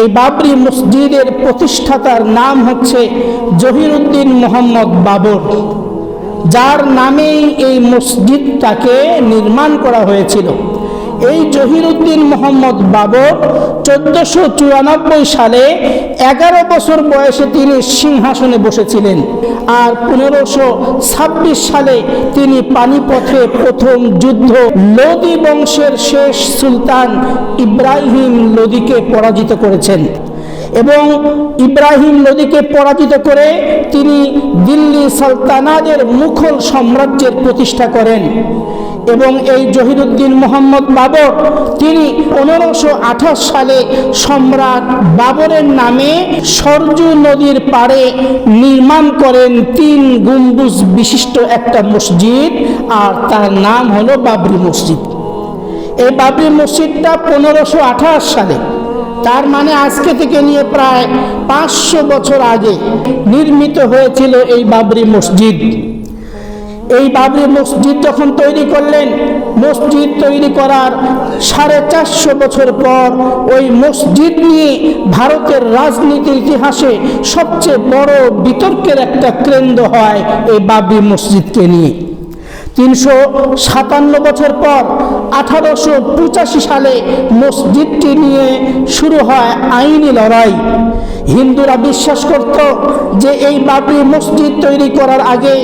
এই বাবরি মসজিদের প্রতিষ্ঠাতার নাম হচ্ছে জহিরুদ্দিন মোহাম্মদ বাবর। যার নামেই এই মসজিদটাকে নির্মাণ করা হয়েছিল। এই জহিরুদ্দিন মোহাম্মদ বাবর চোদ্দশো চুরানব্বই সালে এগারো বছর বয়সে তিনি সিংহাসনে বসেছিলেন। আর পনেরোশো ছাব্বিশ সালে তিনি পানিপথে প্রথম যুদ্ধ লোদি বংশের শেষ সুলতান ইব্রাহিম লোদিকে পরাজিত করেছেন। এবং ইব্রাহিম লোদিকে পরাজিত করে তিনি দিল্লি সালতানাদের মুঘল সাম্রাজ্যের প্রতিষ্ঠা করেন। এবং এই জহিরুদ্দিন মোহাম্মদ বাবর, তিনি পনেরোশো আঠাশ সালে সম্রাট বাবরের নামে সরজু নদীর পাড়ে নির্মাণ করেন তিন গম্বুজ বিশিষ্ট একটা মসজিদ, আর তার নাম হলো বাবরি মসজিদ। এই বাবরি মসজিদটা পনেরোশো আঠাশ সালে তার মানে আজকে থেকে নিয়ে প্রায় পাঁচশো বছর আগে নির্মিত হয়েছিল এই বাবরি মসজিদ। এই বাবরি মসজিদ যখন তৈরি করলেন, মসজিদ তৈরি করার সাড়ে চারশো বছর পর ওই মসজিদ নিয়ে ভারতের রাজনীতির ইতিহাসে সবচেয়ে বড় বিতর্কের একটা কেন্দ্র হয় এই বাবরি মসজিদকে নিয়ে। তিনশো সাতান্ন বছর পর আঠারোশো পঁচাশি সালে মসজিদটি নিয়ে শুরু হয় আইনি লড়াই। হিন্দুরা বিশ্বাস করত যে এই বাবরি মসজিদ তৈরি করার আগে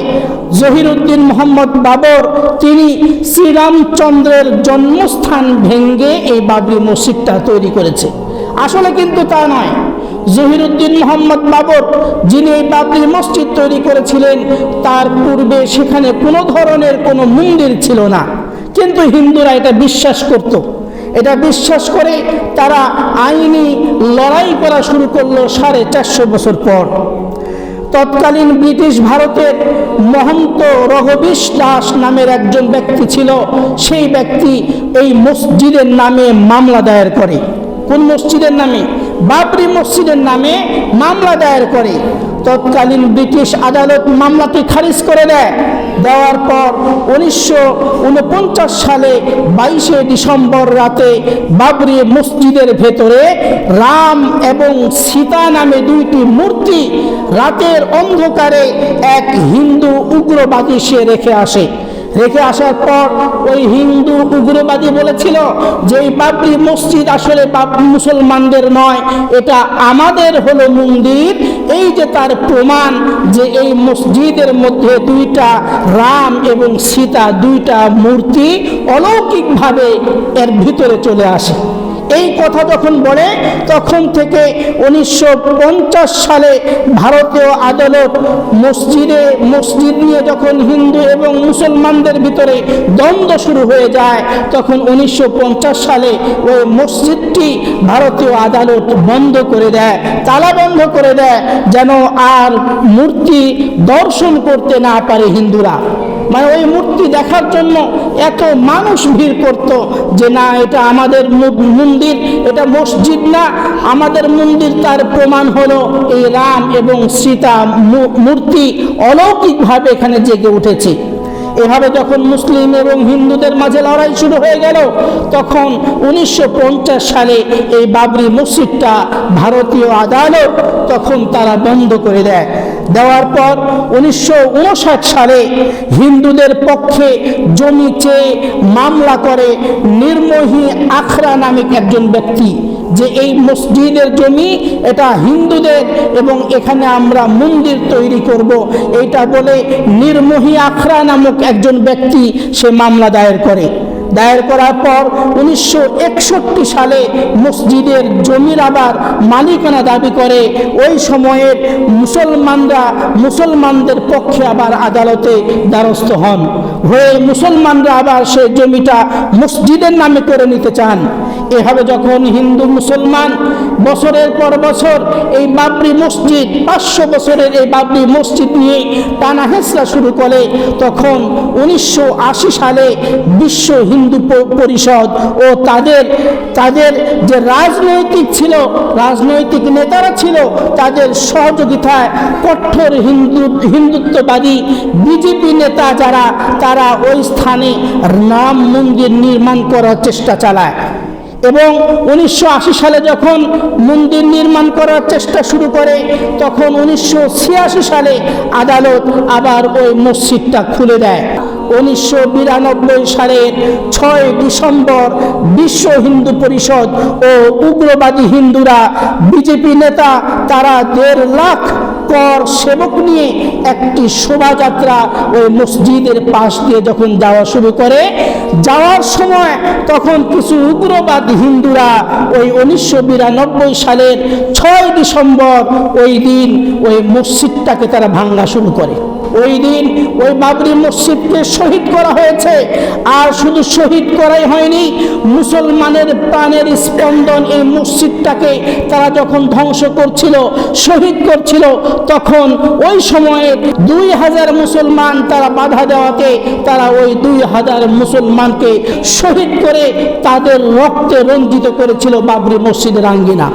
জহিরুদ্দিন মোহাম্মদ বাবর তিনি শ্রীরামচন্দ্রের জন্মস্থান ভেঙ্গে এই বাবরি মসজিদটা তৈরি করেছে। আসলে কিন্তু তা নয়। জহিরুদ্দিন মোহাম্মদ বাবর যিনি এই বাবরি মসজিদ তৈরি করেছিলেন, তার পূর্বে সেখানে কোনো ধরনের কোনো মন্দির ছিল না। কিন্তু হিন্দুরা এটা বিশ্বাস করত। এটা বিশ্বাস করে তারা আইনি লড়াই করা শুরু করল সাড়ে চারশো বছর পর। তৎকালীন ব্রিটিশ ভারতের মহন্ত রঘবীশ দাস নামের একজন ব্যক্তি ছিল। সেই ব্যক্তি এই মসজিদের নামে মামলা দায়ের করে। কোন মসজিদের নামে? বাবরি মসজিদের নামে মামলা দায়ের করে। তৎকালীন ব্রিটিশ আদালত মামলাটি খারিজ করে দেয়। দেওয়ার পর উনিশশো উনপঞ্চাশ সালে বাইশে ডিসেম্বর রাতে বাবরি মসজিদের ভেতরে রাম এবং সীতা নামে দুইটি মূর্তি রাতের অন্ধকারে এক হিন্দু উগ্রবাদী সে রেখে আসে। রেখে আসার পর ওই হিন্দু উগ্রবাদী বলেছিল যে এই বাবরি মসজিদ আসলে মুসলমানদের নয়, এটা আমাদের হলো মন্দির। এই যে তার প্রমাণ যে এই মসজিদের মধ্যে দুইটা রাম এবং সীতা, দুইটা মূর্তি অলৌকিকভাবে এর ভিতরে চলে আসে। এই কথা যখন বলে, তখন থেকে উনিশশো পঞ্চাশ সালে ভারতীয় আদালত মসজিদে মসজিদ নিয়ে যখন হিন্দু এবং মুসলমানদের ভিতরে দ্বন্দ্ব শুরু হয়ে যায়, তখন উনিশশো পঞ্চাশ সালে ওই মসজিদটি ভারতীয় আদালত বন্ধ করে দেয়, তালা বন্ধ করে দেয়, যেন আর মূর্তি দর্শন করতে না পারে হিন্দুরা। মানে ওই মূর্তি দেখার জন্য এত মানুষ ভিড় করত যে না, এটা আমাদের মন্দির, এটা মসজিদ না। আমাদের মন্দির তার প্রমাণ হলো এই রাম এবং সীতা মূর্তি অলৌকিকভাবে এখানে জেগে উঠেছে। এভাবে যখন মুসলিম এবং হিন্দুদের মাঝে লড়াই শুরু হয়ে গেল, তখন উনিশশো পঞ্চাশ সালে এই বাবরি মসজিদটা ভারতীয় আদালত তখন তারা বন্ধ করে দেয়। দেওয়ার পর উনিশশো উনষাট সালে হিন্দুদের পক্ষে জমি চেয়ে মামলা করে নির্মোহী আখরা নামে একজন ব্যক্তি যে এই মসজিদের জমি এটা হিন্দুদের এবং এখানে আমরা মন্দির তৈরি করব। এটা বলে নির্মোহী আখড়া নামক একজন ব্যক্তি সে মামলা দায়ের করে। দায়ের করার পর উনিশশো একষট্টি সালে মসজিদের জমির আবার মালিকানা দাবি করে। ওই সময়ের মুসলমানরা মুসলমানদের পক্ষে আবার আদালতে দ্বারস্থ হন। হয়ে মুসলমানরা আবার সে জমিটা মসজিদের নামে করে নিতে চান। এভাবে যখন হিন্দু মুসলমান বছরের পর বছর এই বাবরি মসজিদ, পাঁচশো বছরের এই বাবরি মসজিদ নিয়ে টানা হেঁচড়া শুরু করে। তখন উনিশশো আশি সালে বিশ্ব হিন্দু পরিষদ ও তাদের তাদের যে রাজনৈতিক ছিল, রাজনৈতিক নেতারা ছিল, তাদের সহযোগিতায় কঠোর হিন্দু, হিন্দুত্ববাদী বিজেপি নেতা যারা, তারা ওই স্থানে রাম মন্দির নির্মাণ করার চেষ্টা চালায়। এবং উনিশশো আশি সালে যখন মন্দির নির্মাণ করার চেষ্টা শুরু করে, তখন উনিশশো ছিয়াশি সালে আদালত আবার ওই মসজিদটা খুলে দেয়। উনিশশো বিরানব্বই সালের ছয় ডিসেম্বর বিশ্ব হিন্দু পরিষদ ও উগ্রবাদী হিন্দুরা, বিজেপি নেতা, তারা দেড় লাখ কর সেবক নিয়ে একটি শোভাযাত্রা ওই মসজিদের পাশ দিয়ে যখন যাওয়া শুরু করে, যাওয়ার সময় তখন কিছু উগ্রবাদী হিন্দুরা ওই উনিশশো বিরানব্বই সালের ছয় ডিসেম্বর ওই দিন ওই মসজিদটাকে তারা ভাঙ্গা শুরু করে। ওই দিন ওই বাবরি মসজিদকে শহীদ করা হয়েছে। আর শুধু শহীদ করাই হয়নি, মুসলমানের প্রাণের স্পন্দন এই মসজিদটাকে তারা যখন ধ্বংস করছিল, শহীদ করছিল, তখন ওই সময়ে দুই হাজার মুসলমান তারা বাধা দেওয়াতে তারা ওই দুই হাজার মুসলমানকে শহীদ করে তাদের রক্তে রঞ্জিত করেছিল বাবরি মসজিদের আঙ্গিনা।